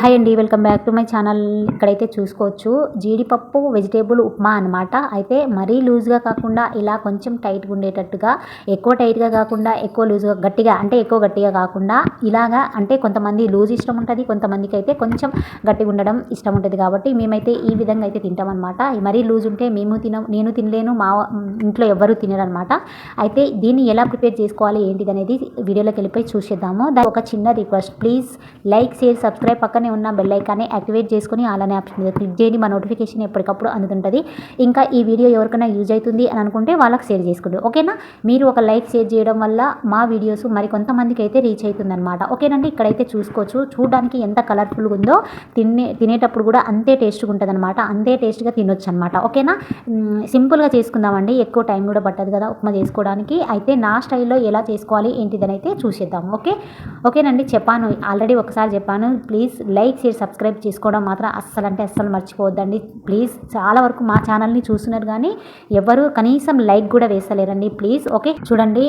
Hi అండి welcome back to my channel ఇక్కడైతే చూసుకోవచ్చు. జీడిపప్పు వెజిటేబుల్ ఉప్మా అనమాట అయితే మరీ లూజ్గా కాకుండా ఇలా కొంచెం టైట్గా ఉండేటట్టుగా ఎక్కువ టైట్గా కాకుండా ఎక్కువ లూజ్గా గట్టిగా అంటే ఎక్కువ గట్టిగా కాకుండా ఇలాగా అంటే కొంతమంది లూజ్ ఇష్టం ఉంటుంది కొంతమందికి అయితే కొంచెం గట్టిగా ఉండడం ఇష్టం ఉంటుంది కాబట్టి మేమైతే ఈ విధంగా అయితే తింటామన్నమాట మరీ లూజ్ ఉంటే మేము తిన నేను తినలేను మా ఇంట్లో ఎవరు తినరనమాట అయితే దీన్ని ఎలా ప్రిపేర్ చేసుకోవాలి ఏంటిది అనేది వీడియోలోకి వెళ్ళిపోయి చూసేద్దాము. దాని ఒక చిన్న request please like share subscribe పక్కన ఉన్న బెల్ ఐకాన్ని యాక్టివేట్ చేసుకొని అలానే ఆప్షన్ మీద క్లిక్ చేయండి. మా నోటిఫికేషన్ ఎప్పటికప్పుడు అందుతుంటుంది. ఇంకా ఈ వీడియో ఎవరికైనా యూజ్ అవుతుంది అని అనుకుంటే వాళ్ళకి షేర్ చేసుకోండి. ఓకేనా మీరు ఒక లైక్ షేర్ చేయడం వల్ల మా వీడియోస్ మరి కొంతమందికి అయితే రీచ్ అవుతుందన్నమాట. ఓకేనండి ఇక్కడైతే చూసుకోవచ్చు. చూడడానికి ఎంత కలర్ఫుల్గా ఉందో తినే తినేటప్పుడు కూడా అంతే టేస్ట్గా ఉంటుంది అనమాట అంతే టేస్ట్గా తినొచ్చు అనమాట ఓకేనా సింపుల్గా చేసుకుందామండి. ఎక్కువ టైం కూడా పట్టదు కదా ఉప్మా చేసుకోవడానికి. అయితే నా స్టైల్లో ఎలా చేసుకోవాలి ఏంటిదని అయితే చూసేద్దాం ఓకే ఓకేనండి చెప్పాను. ఆల్రెడీ ఒకసారి చెప్పాను. ప్లీజ్ లైక్ షేర్ సబ్స్క్రైబ్ చేసుకోవడం మాత్రం అస్సలు అంటే అస్సలు మర్చిపోవద్దండి. ప్లీజ్ చాలా వరకు మా ఛానల్ని చూస్తున్నారు కానీ ఎవరు కనీసం లైక్ కూడా వేస్తలేరండి. Please okay. చూడండి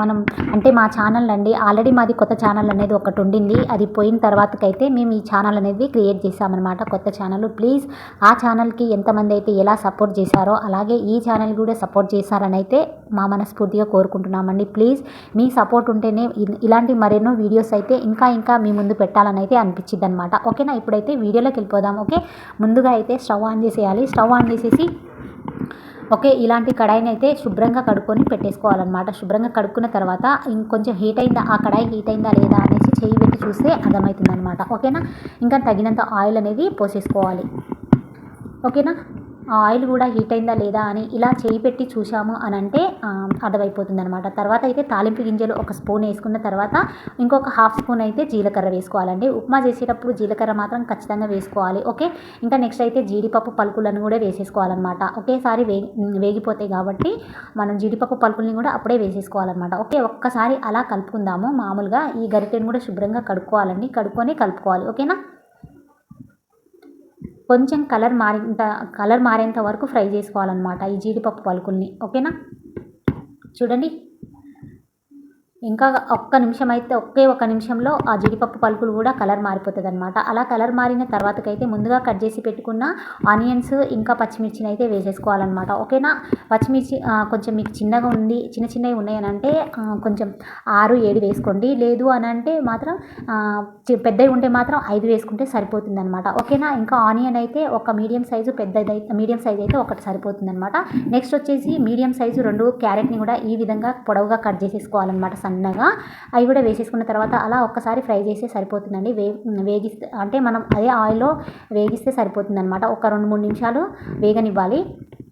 మనం అంటే మా ఛానల్ అండి ఆల్రెడీ మాది కొత్త ఛానల్ అనేది ఒకటి ఉండింది. అది పోయిన తర్వాతకైతే మేము ఈ ఛానల్ అనేది క్రియేట్ చేసామన్నమాట కొత్త ఛానల్. ప్లీజ్ ఆ ఛానల్కి ఎంతమంది అయితే ఎలా సపోర్ట్ చేశారో అలాగే ఈ ఛానల్ కూడా సపోర్ట్ చేశారని అయితే మా మనస్ఫూర్తిగా కోరుకుంటున్నామండి. ప్లీజ్ మీ సపోర్ట్ ఉంటేనే ఇలాంటి మరెన్నో వీడియోస్ అయితే ఇంకా ఇంకా మీ ముందు పెట్టాలని అయితే అనిపించింది అనమాట ఓకేనా? ఇప్పుడైతే వీడియోలోకి వెళ్ళిపోదాం. ఓకే? ముందుగా అయితే స్టవ్ ఆన్ చేసేయాలి. స్టవ్ ఆన్ చేసేసి ఓకే ఇలాంటి కడాయిని అయితే శుభ్రంగా కడుక్కొని పెట్టేసుకోవాలన్నమాట. శుభ్రంగా కడుక్కున్న తర్వాత ఇంకొంచెం హీట్ అయిందా ఆ కడాయి హీట్ అయిందా లేదా అనేసి చేయి పెట్టి చూస్తే అర్థమవుతుందన్నమాట. ఓకేనా? ఇంకా తగినంత ఆయిల్ అనేది పోసేసుకోవాలి. ఓకేనా? ఆయిల్ కూడా హీట్ అయిందా లేదా అని ఇలా చేయి పెట్టి చూసాము అని అంటే అర్థమైపోతుంది అనమాట తర్వాత అయితే తాలింపు గింజలు ఒక స్పూన్ వేసుకున్న తర్వాత ఇంకొక హాఫ్ స్పూన్ అయితే జీలకర్ర వేసుకోవాలండి. ఉప్మా చేసేటప్పుడు జీలకర్ర మాత్రం ఖచ్చితంగా వేసుకోవాలి ఓకే? ఇంకా నెక్స్ట్ అయితే జీడిపప్పు పలుకులను కూడా వేసేసుకోవాలన్నమాట. ఒకేసారి వేగి వేగిపోతాయి కాబట్టి మనం జీడిపప్పు పలుకుల్ని కూడా అప్పుడే వేసేసుకోవాలన్నమాట ఓకే? ఒక్కసారి అలా కలుపుకుందాము. మామూలుగా ఈ గరిటెను కూడా శుభ్రంగా కడుక్కోవాలండి. కడుక్కొని కలుపుకోవాలి ఓకేనా? కొంచెం కలర్ మారేంత కలర్ మారేంత వరకు ఫ్రై చేసుకోవాలన్నమాట ఈ జీడిపప్పు పలుకుల్ని. ఓకేనా? చూడండి. ఇంకా ఒక్క నిమిషం అయితే ఒకే ఒక నిమిషంలో ఆ జీడిపప్పు పలుకులు కూడా కలర్ మారిపోతుంది అనమాట అలా కలర్ మారిన తర్వాతకైతే ముందుగా కట్ చేసి పెట్టుకున్న ఆనియన్స్ ఇంకా పచ్చిమిర్చిని అయితే వేసేసుకోవాలన్నమాట. ఓకేనా? పచ్చిమిర్చి కొంచెం మీకు చిన్నగా ఉండి చిన్న చిన్నవి ఉన్నాయని అంటే కొంచెం ఆరు ఏడు వేసుకోండి. లేదు అని అంటే మాత్రం పెద్దవి ఉంటే మాత్రం ఐదు వేసుకుంటే సరిపోతుంది అనమాట ఓకేనా? ఇంకా ఆనియన్ అయితే ఒక మీడియం సైజు పెద్దది మీడియం సైజు అయితే ఒకటి సరిపోతుంది అనమాట నెక్స్ట్ వచ్చేసి మీడియం సైజు రెండు క్యారెట్ని కూడా ఈ విధంగా పొడవుగా కట్ చేసేసుకోవాలన్నమాట. సన్నగా అవి కూడా వేసేసుకున్న తర్వాత అలా ఒక్కసారి ఫ్రై చేస్తే సరిపోతుందండి. వే వేగిస్తే అంటే మనం అదే ఆయిల్లో వేగిస్తే సరిపోతుంది అనమాట ఒక రెండు మూడు నిమిషాలు వేగనివ్వాలి.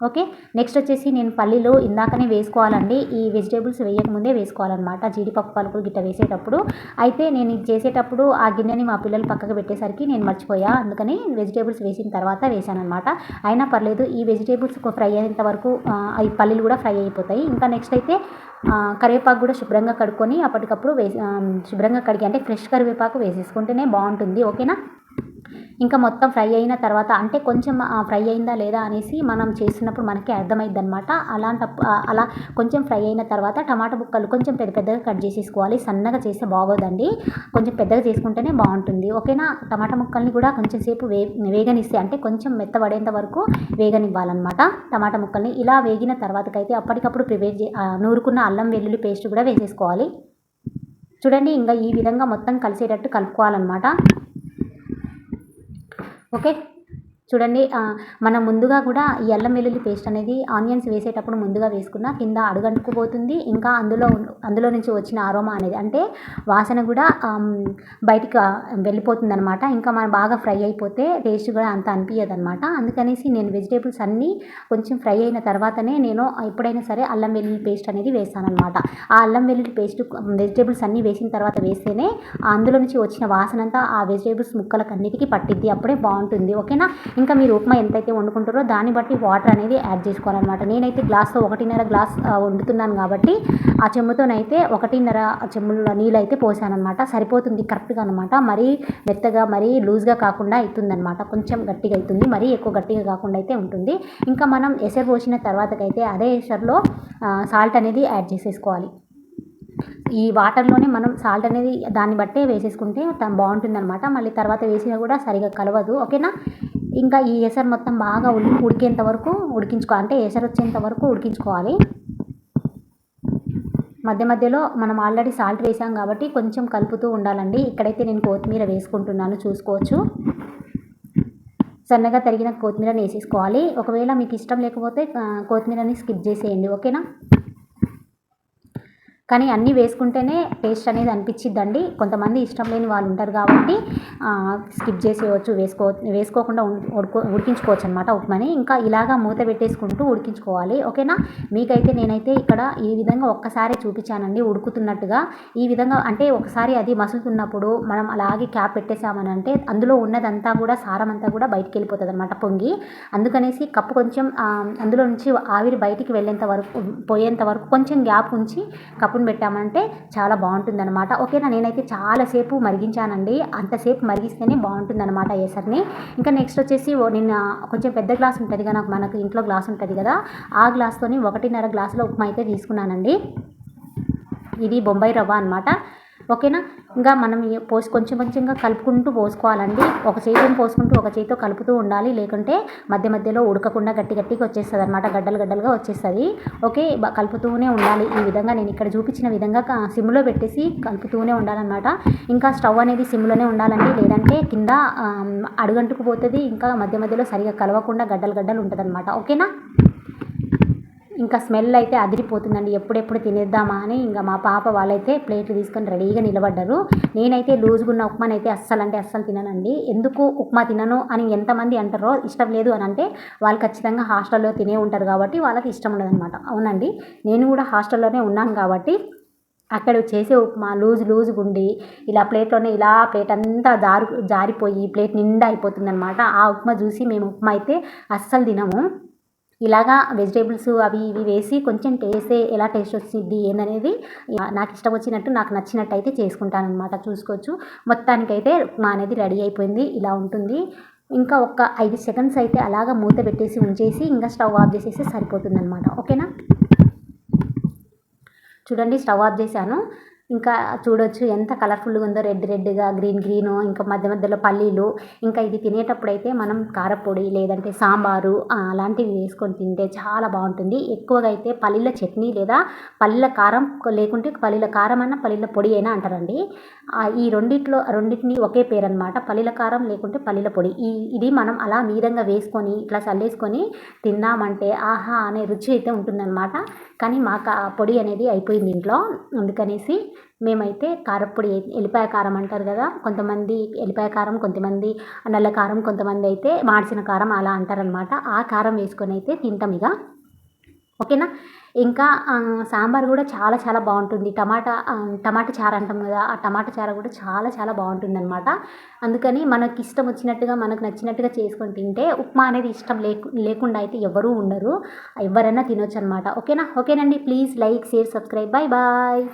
ఓకే? నెక్స్ట్ వచ్చేసి నేను పల్లీలు ఇందాకనే వేసుకోవాలండి. ఈ వెజిటేబుల్స్ వేయకముందే వేసుకోవాలన్నమాట. జీడిపప్పు పలుకులు గిట్ట వేసేటప్పుడు. అయితే నేను ఇది చేసేటప్పుడు ఆ గిన్నెని మా పిల్లలు పక్కకు పెట్టేసరికి నేను మర్చిపోయా. అందుకని వెజిటేబుల్స్ వేసిన తర్వాత వేసాను అనమాట అయినా పర్లేదు ఈ వెజిటేబుల్స్ ఫ్రై అయ్యేంత వరకు ఈ పల్లీలు కూడా ఫ్రై అయిపోతాయి. ఇంకా నెక్స్ట్ అయితే కరివేపాకు కూడా శుభ్రంగా కడుక్కొని అప్పటికప్పుడు వేసి శుభ్రంగా కడిగి అంటే ఫ్రెష్ కరివేపాకు వేసేసుకుంటేనే బాగుంటుంది. ఓకేనా? ఇంకా మొత్తం ఫ్రై అయిన తర్వాత అంటే కొంచెం ఫ్రై అయిందా లేదా అనేసి మనం చేసినప్పుడు మనకి అర్థమైద్ది అనమాట అలాంటప్పుడు అలా కొంచెం ఫ్రై అయిన తర్వాత టమాటా ముక్కలు కొంచెం పెద్ద పెద్దగా కట్ చేసేసుకోవాలి. సన్నగా చేస్తే బాగోదండి. కొంచెం పెద్దగా చేసుకుంటేనే బాగుంటుంది. ఓకేనా? టమాటా ముక్కల్ని కూడా కొంచెం సేపు వే వేగనిస్తే అంటే కొంచెం మెత్తబడేంత వరకు వేగనివ్వాలన్నమాట టమాటా ముక్కల్ని. ఇలా వేగిన తర్వాతకైతే అప్పటికప్పుడు ప్రిపేర్ చే నూరుకున్న అల్లం వెల్లుల్లి పేస్ట్ కూడా వేసేసుకోవాలి. చూడండి ఇంకా ఈ విధంగా మొత్తం కలిసేటట్టు కలుపుకోవాలన్నమాట. ఓకే చూడండి మనం ముందుగా కూడా ఈ అల్లం వెల్లుల్లి పేస్ట్ అనేది ఆనియన్స్ వేసేటప్పుడు ముందుగా వేసుకున్న కింద అడుగంటుకుపోతుంది ఇంకా అందులో అందులో నుంచి వచ్చిన అరోమా అనేది అంటే వాసన కూడా బయటికి వెళ్ళిపోతుంది అనమాట ఇంకా మనం బాగా ఫ్రై అయిపోతే టేస్ట్ కూడా అంత అనిపించదు అనమాట అందుకనేసి నేను వెజిటేబుల్స్ అన్నీ కొంచెం ఫ్రై అయిన తర్వాతనే నేను ఎప్పుడైనా సరే అల్లం వెల్లుల్లి పేస్ట్ అనేది వేస్తాను అనమాట ఆ అల్లం వెల్లుల్లి పేస్ట్ వెజిటేబుల్స్ అన్నీ వేసిన తర్వాత వేస్తేనే అందులో నుంచి వచ్చిన వాసన అంతా ఆ వెజిటేబుల్స్ ముక్కలకు అన్నిటికీ పట్టిద్ది. అప్పుడే బాగుంటుంది. ఓకేనా? ఇంకా మీరు ఉప్మా ఎంతైతే వండుకుంటారో దాన్ని బట్టి వాటర్ అనేది యాడ్ చేసుకోవాలన్నమాట. నేనైతే గ్లాస్లో ఒకటిన్నర గ్లాస్ వండుతున్నాను కాబట్టి ఆ చెమ్ముతోనైతే ఒకటిన్నర చెమ్ముల నీళ్ళు అయితే పోసానమాట సరిపోతుంది కరెక్ట్గా అనమాట మరీ మెత్తగా మరీ లూజ్గా కాకుండా అవుతుందనమాట కొంచెం గట్టిగా అవుతుంది మరీ ఎక్కువ గట్టిగా కాకుండా అయితే ఉంటుంది. ఇంకా మనం ఎసరు పోసిన తర్వాతకైతే అదే ఎసర్లో సాల్ట్ అనేది యాడ్ చేసేసుకోవాలి. ఈ వాటర్లోనే మనం సాల్ట్ అనేది దాన్ని బట్టే వేసేసుకుంటే బాగుంటుంది అనమాట మళ్ళీ తర్వాత వేసినా కూడా సరిగా కలవదు. ఓకేనా? ఇంకా ఈ ఎసరు మొత్తం బాగా ఉడికి ఉడికేంత వరకు ఉడికించుకోవాలి అంటే ఎసరు వచ్చేంత వరకు ఉడికించుకోవాలి. మధ్య మధ్యలో మనం ఆల్రెడీ సాల్ట్ వేసాం కాబట్టి కొంచెం కలుపుతూ ఉండాలండి. ఇక్కడైతే నేను కొత్తిమీర వేసుకుంటున్నాను చూసుకోవచ్చు. సన్నగా తరిగిన కొత్తిమీరని వేసేసుకోవాలి. ఒకవేళ మీకు ఇష్టం లేకపోతే కొత్తిమీరని స్కిప్ చేసేయండి ఓకేనా? కానీ అన్నీ వేసుకుంటేనే టేస్ట్ అనేది అనిపించిద్దండి. కొంతమంది ఇష్టం లేని వాళ్ళు ఉంటారు కాబట్టి స్కిప్ చేసేయచ్చు వేసుకో వేసుకోకుండా ఉడుకో ఉడికించుకోవచ్చు అనమాట ఉప్మాని. ఇంకా ఇలాగా మూత పెట్టేసుకుంటూ ఉడికించుకోవాలి. ఓకేనా? మీకైతే నేనైతే ఇక్కడ ఈ విధంగా ఒక్కసారి చూపించానండి ఉడుకుతున్నట్టుగా. ఈ విధంగా అంటే ఒకసారి అది మసులుతున్నప్పుడు మనం అలాగే క్యాప్ పెట్టేసామని అంటే అందులో ఉన్నదంతా కూడా సారం అంతా కూడా బయటికి వెళ్ళిపోతుంది అనమాట పొంగి. అందుకనేసి కప్పు కొంచెం అందులో నుంచి ఆవిరి బయటికి వెళ్ళేంత వరకు పోయేంత వరకు కొంచెం గ్యాప్ ఉంచి కప్పు పెట్టామంటే చాలా బాగుంటుందన్నమాట. ఓకేనా? నేనైతే చాలాసేపు మరిగించానండి. అంతసేపు మరిగిస్తేనే బాగుంటుందన్నమాట ఏసర్ని. ఇంకా నెక్స్ట్ వచ్చేసి నిన్న కొంచెం పెద్ద గ్లాస్ ఉంటుంది కదా మనకు ఇంట్లో గ్లాస్ ఉంటుంది కదా ఆ గ్లాస్తోని ఒకటిన్నర గ్లాసులో ఉప్మా అయితే తీసుకున్నానండి. ఇది బొంబాయి రవ్వ అనమాట ఓకేనా? ఇంకా మనం పోసి కొంచెం కొంచెంగా కలుపుకుంటూ పోసుకోవాలండి. ఒక చేతిని పోసుకుంటూ ఒక చేతితో కలుపుతూ ఉండాలి. లేకుంటే మధ్య మధ్యలో ఉడకకుండా గట్టి గట్టిగా వచ్చేస్తుంది అనమాట గడ్డలు గడ్డలుగా వచ్చేస్తుంది. ఓకే కలుపుతూనే ఉండాలి. ఈ విధంగా నేను ఇక్కడ చూపించిన విధంగా సిమ్లో పెట్టేసి కలుపుతూనే ఉండాలన్నమాట. ఇంకా స్టవ్ అనేది సిమ్లోనే ఉండాలండి. లేదంటే కింద అడుగంటుకు పోతుంది. ఇంకా మధ్య మధ్యలో సరిగా కలవకుండా గడ్డలు గడ్డలు ఉంటుంది ఓకేనా? ఇంకా స్మెల్ అయితే అదిరిపోతుందండి. ఎప్పుడెప్పుడు తినేద్దామా అని ఇంకా మా పాప వాళ్ళైతే ప్లేట్లు తీసుకొని రెడీగా నిలబడ్డారు. నేనైతే లూజ్గా ఉన్న ఉప్మాని అయితే అస్సలు అంటే అస్సలు తిననండి. ఎందుకు ఉప్మా తినను అని ఎంతమంది అంటారో ఇష్టం లేదు అని అంటే వాళ్ళు ఖచ్చితంగా హాస్టల్లో తినే ఉంటారు కాబట్టి వాళ్ళకి ఇష్టం ఉండదన్నమాట. అవునండి. నేను కూడా హాస్టల్లోనే ఉన్నాను కాబట్టి అక్కడ చేసే ఉప్మా లూజ్ లూజ్గా ఉండి ఇలా ప్లేట్లోనే ఇలా ప్లేట్ అంతా జారు జారిపోయి ప్లేట్ నిండా అయిపోతుంది అనమాట ఆ ఉప్మా చూసి మేము ఉప్మా అయితే అస్సలు తినము. ఇలాగా వెజిటేబుల్స్ అవి ఇవి వేసి కొంచెం టేస్ట్ ఎలా టేస్ట్ వచ్చింది ఏందనేది నాకు ఇష్టం వచ్చినట్టు నాకు నచ్చినట్టు అయితే చేసుకుంటాను అనమాట చూసుకోవచ్చు. మొత్తానికైతే మా అనేది రెడీ అయిపోయింది ఇలా ఉంటుంది. ఇంకా ఒక ఐదు సెకండ్స్ అయితే అలాగ మూత పెట్టేసి ఉంచేసి ఇంకా స్టవ్ ఆఫ్ చేసేసి సరిపోతుంది అనమాట ఓకేనా? చూడండి స్టవ్ ఆఫ్ చేశాను. ఇంకా చూడొచ్చు ఎంత కలర్ఫుల్గా ఉందో. రెడ్ రెడ్గా గ్రీన్ గ్రీన్ ఇంకా మధ్య మధ్యలో పల్లీలు. ఇంకా ఇది తినేటప్పుడు అయితే మనం కారపొడి లేదంటే సాంబారు అలాంటివి వేసుకొని తింటే చాలా బాగుంటుంది. ఎక్కువగా అయితే పల్లీల చట్నీ లేదా పల్లీల కారం లేకుంటే పల్లీల కారం అన్న పల్లీల పొడి అయినా అంటారండి. ఈ రెండిట్లో రెండింటిని ఒకే పేరు అనమాట పల్లీల కారం లేకుంటే పల్లీల పొడి. ఈ ఇది మనం అలా మీదంగా వేసుకొని ఇట్లా చల్లేసుకొని తిన్నామంటే ఆహా అనే రుచి అయితే ఉంటుందన్నమాట. కానీ మాకు ఆ పొడి అనేది అయిపోయింది ఇంట్లో. అందుకనేసి మేమైతే కారప్పొడి ఎల్లిపాయ కారం అంటారు కదా కొంతమంది ఎల్లిపాయ కారం కొంతమంది నల్ల కారం కొంతమంది అయితే మాడిసిన కారం అలా అంటారనమాట ఆ కారం వేసుకొని అయితే తింటాం ఇక. ఓకేనా? ఇంకా సాంబార్ కూడా చాలా చాలా బాగుంటుంది. టమాటా టమాటా చారు అంటాం కదా ఆ టమాటా చారు కూడా చాలా చాలా బాగుంటుంది అనమాట అందుకని మనకి ఇష్టం వచ్చినట్టుగా మనకు నచ్చినట్టుగా చేసుకొని తింటే ఉప్మా అనేది ఇష్టం లేకు లేకుండా అయితే ఎవరూ ఉండరు. ఎవరైనా తినొచ్చు అనమాట ఓకేనా? ఓకేనండి. Please like share subscribe. Bye bye